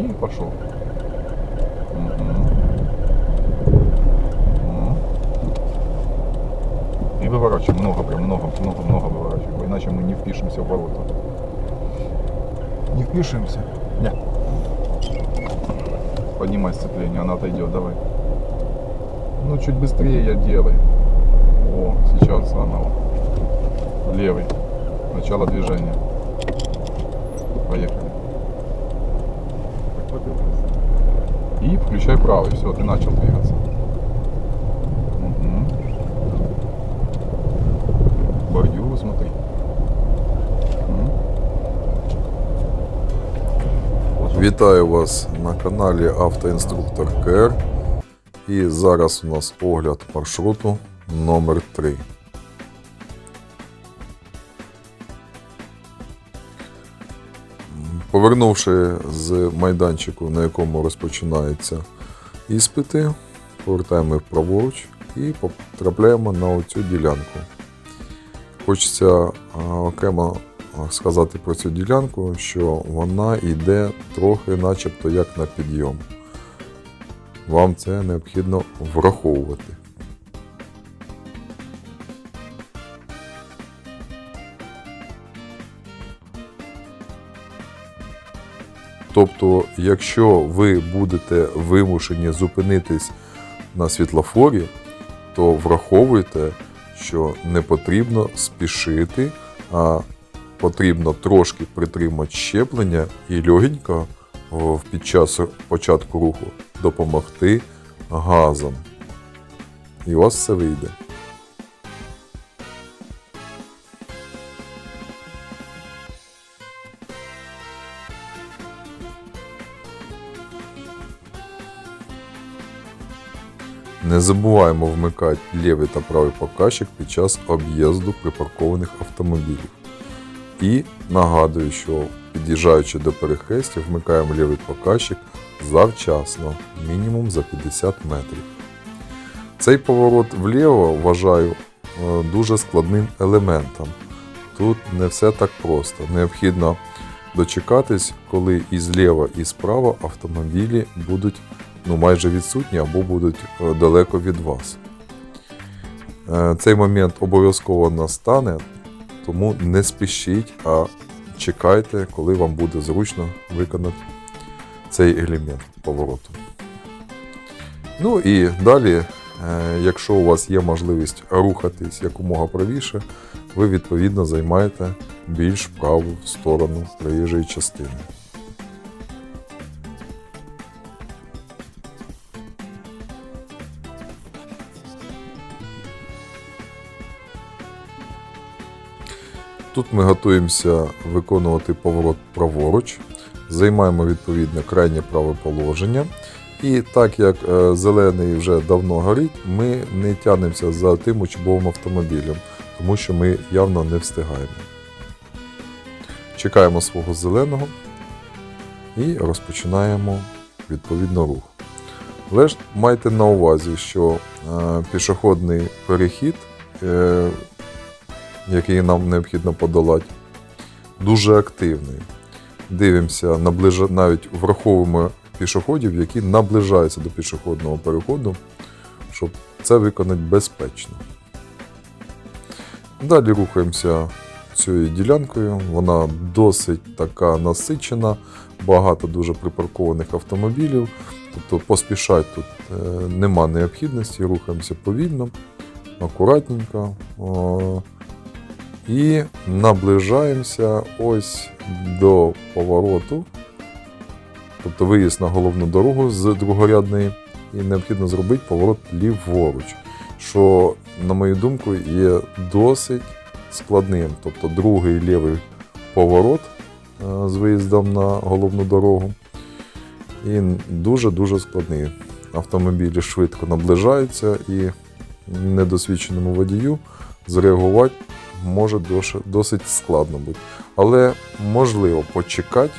И пошел. И выворачиваем много, прям много, много, много выворачиваем. Иначе мы не впишемся в ворота. Не впишемся? Нет. Поднимай сцепление, она отойдет, давай. Ну, чуть быстрее я делай. О, сейчас заново. Левый. Начало движения. Поехали. И включай правый. Все, ты начал двигаться. Мгм. Бордюр, смотри. Мгм. Вітаю вас на каналі Автоінструктор КР. І зараз у нас огляд маршруту номер 3 Повернувши з майданчику, на якому розпочинаються іспити, повертаємо праворуч і потрапляємо на оцю ділянку. Хочеться окремо сказати про цю ділянку, що вона йде трохи, начебто, як на підйом. Вам це необхідно враховувати. Тобто, якщо ви будете вимушені зупинитись на світлофорі, то враховуйте, що не потрібно спішити, а потрібно трошки притримати щеплення і легенько під час початку руху допомогти газом. І у вас все вийде. Не забуваємо вмикати лівий та правий показчик під час об'їзду припаркованих автомобілів. І нагадую, що під'їжджаючи до перехрестя, вмикаємо лівий показчик завчасно, мінімум за 50 метрів. Цей поворот вліво вважаю е, дуже складним елементом. Тут не все так просто. Необхідно дочекатись, коли і зліва, і справа автомобілі будуть ну, майже відсутні або будуть е, далеко від вас. Е, Цей момент обов'язково настане, тому не спішіть, а чекайте, коли вам буде зручно виконати цей елемент повороту. Ну і далі, е, якщо у вас є можливість рухатись якомога правіше, ви відповідно займаєте більш праву сторону проїжджої частини. Тут ми готуємося виконувати поворот праворуч, займаємо відповідно крайнє праве положення. І так як е, зелений вже давно горить, ми не тянемося за тим учбовим автомобілем, тому що ми явно не встигаємо. Чекаємо свого зеленого і розпочинаємо відповідно рух. Але майте на увазі, що е, пішохідний перехід, е, який нам необхідно подолати, дуже активний. Дивимося, наближа... навіть враховуємо пішоходів, які наближаються до пішохідного переходу, щоб це виконати безпечно. Далі рухаємося цією ділянкою. Вона досить така насичена, багато дуже припаркованих автомобілів. Тобто поспішати тут е, нема необхідності, рухаємося повільно, акуратненько. І наближаємося ось до повороту. Тобто виїзд на головну дорогу з другорядної, і необхідно зробити поворот ліворуч, що, на мою думку, є досить складним. Тобто другий лівий поворот е, з виїздом на головну дорогу. І дуже-дуже складний. Автомобілі швидко наближаються і недосвідченому водію зреагувати може досить складно бути. Але можливо почекати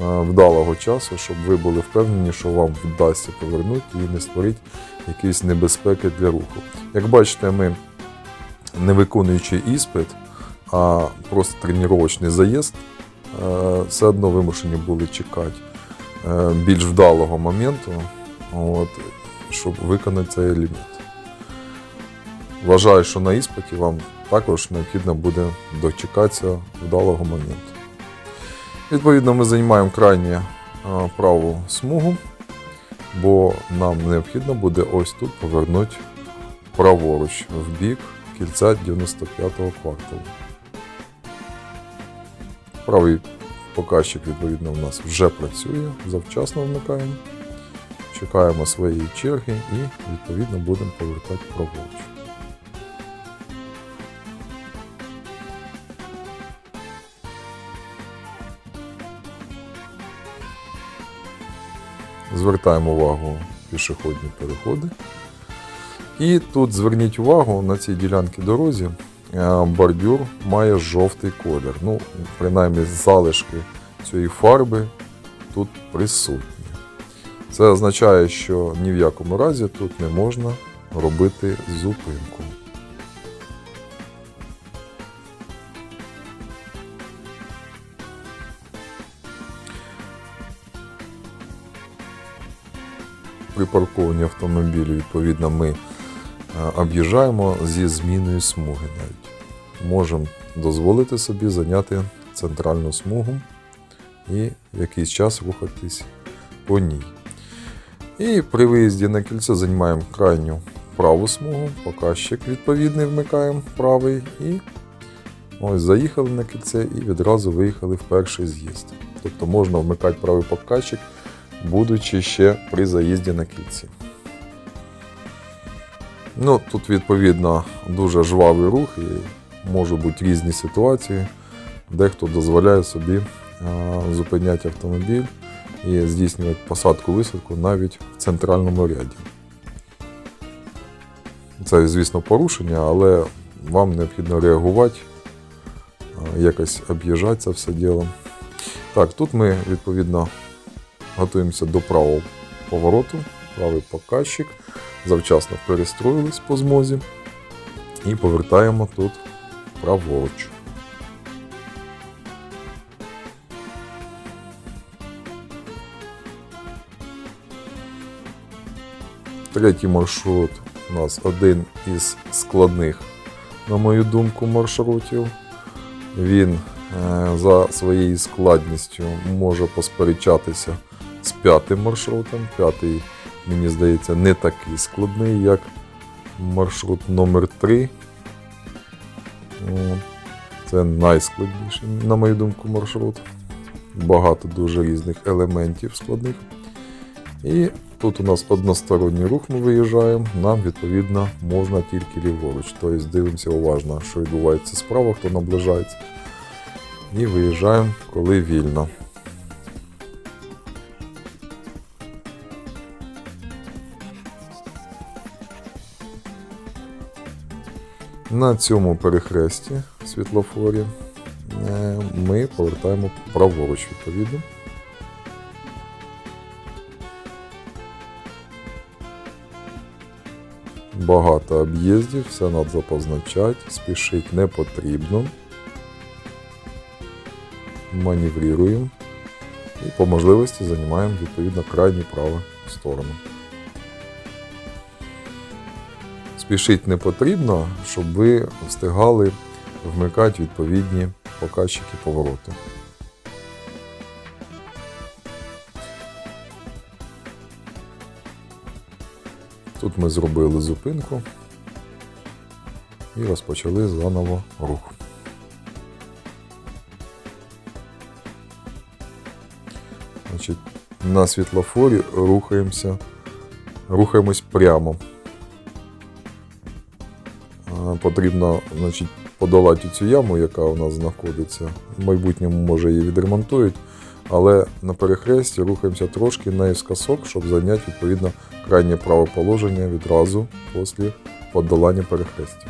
е, вдалого часу, щоб ви були впевнені, що вам вдасться повернути і не створити якісь небезпеки для руху. Як бачите, ми не виконуючи іспит, а просто тренувальний заїзд, е, все одно вимушені були чекати е, більш вдалого моменту, от, щоб виконати цей ліміт. Вважаю, що на іспиті вам також необхідно буде дочекатися вдалого моменту. Відповідно, ми займаємо крайню праву смугу, бо нам необхідно буде ось тут повернути праворуч в бік кільця 95-го кварталу. Правий показчик, відповідно, у нас вже працює, завчасно вмикаємо. Чекаємо своєї черги і, відповідно, будемо повертати праворуч. Звертаємо увагу пішохідні переходи. І тут зверніть увагу на цій ділянці дорозі. е, Бордюр має жовтий колір. Ну, принаймні, залишки цієї фарби тут присутні. Це означає, що ні в якому разі тут не можна робити зупинку. При паркуванні автомобілів, відповідно, ми е, об'їжджаємо зі зміною смуги навіть. Можемо дозволити собі зайняти центральну смугу і якийсь час рухатись по ній. І при виїзді на кільце займаємо крайню праву смугу, показчик відповідний вмикаємо правий і ось заїхали на кільце і відразу виїхали в перший з'їзд. Тобто можна вмикати правий показчик, будучи ще при заїзді на кільці. Ну, тут, відповідно, дуже жвавий рух і можуть бути різні ситуації. Дехто дозволяє собі зупиняти автомобіль і здійснювати посадку висадку навіть в центральному ряді. Це, звісно, порушення, але вам необхідно реагувати, якось об'їжджати це все діло. Так, тут ми відповідно готуємося до правого повороту, правий показчик. Завчасно перестроїлись по змозі і повертаємо тут праворуч. Третій маршрут у нас один із складних, на мою думку, маршрутів. Він е, за своєю складністю може посперечатися з п'ятим маршрутом. П'ятий, мені здається, не такий складний, як маршрут номер 3 Це найскладніший, на мою думку, маршрут. Багато дуже різних елементів складних. І тут у нас односторонній рух ми виїжджаємо, нам відповідно можна тільки ліворуч. Тобто дивимося уважно, що відбувається справа, хто наближається. І виїжджаємо, коли вільно. На цьому перехресті світлофорі е, ми повертаємо праворуч відповідно. Багато об'їздів, все треба позначати, спішити не потрібно. Маневруємо і по можливості займаємо відповідно крайню праву сторону. Спішити не потрібно, щоб ви встигали вмикати відповідні показчики повороту. Тут ми зробили зупинку і розпочали заново рух. Значить, на світлофорі рухаємося, рухаємось прямо. Потрібно значить, подолати цю яму, яка у нас знаходиться. В майбутньому може її відремонтують, але на перехресті рухаємося трошки наїскосок, щоб зайняти відповідно крайнє праве положення відразу після подолання перехрестя.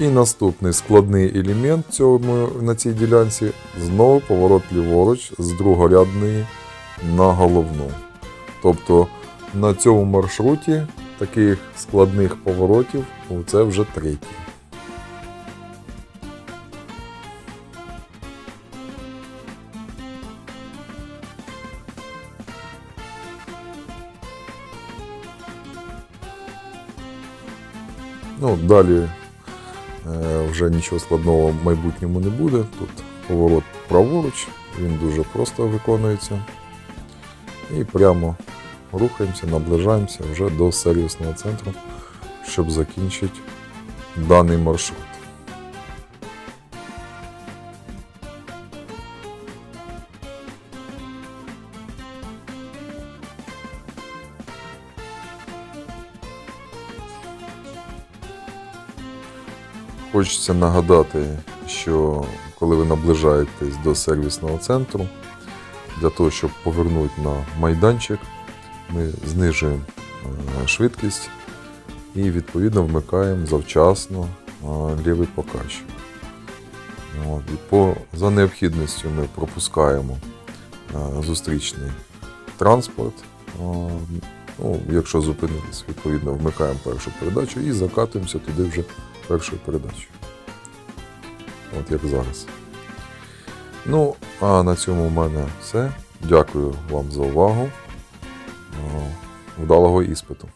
І наступний складний елемент цьому, на цій ділянці знову поворот ліворуч з другорядної на головну. Тобто на цьому маршруті таких складних поворотів це вже третій. Ну, далі вже нічого складного в майбутньому не буде. Тут поворот праворуч, він дуже просто виконується. І прямо рухаємося, наближаємося вже до сервісного центру, щоб закінчити даний маршрут. Хочеться нагадати, що коли ви наближаєтесь до сервісного центру, для того, щоб повернути на майданчик, ми знижуємо е, швидкість і відповідно вмикаємо завчасно е, лівий показ. От, і по, за необхідністю ми пропускаємо е, зустрічний транспорт. Ну, якщо зупинитись, відповідно вмикаємо першу передачу і закатуємося туди вже першою передачею. От як зараз. Ну, а на цьому в мене все. Дякую вам за увагу. Вдалого іспиту.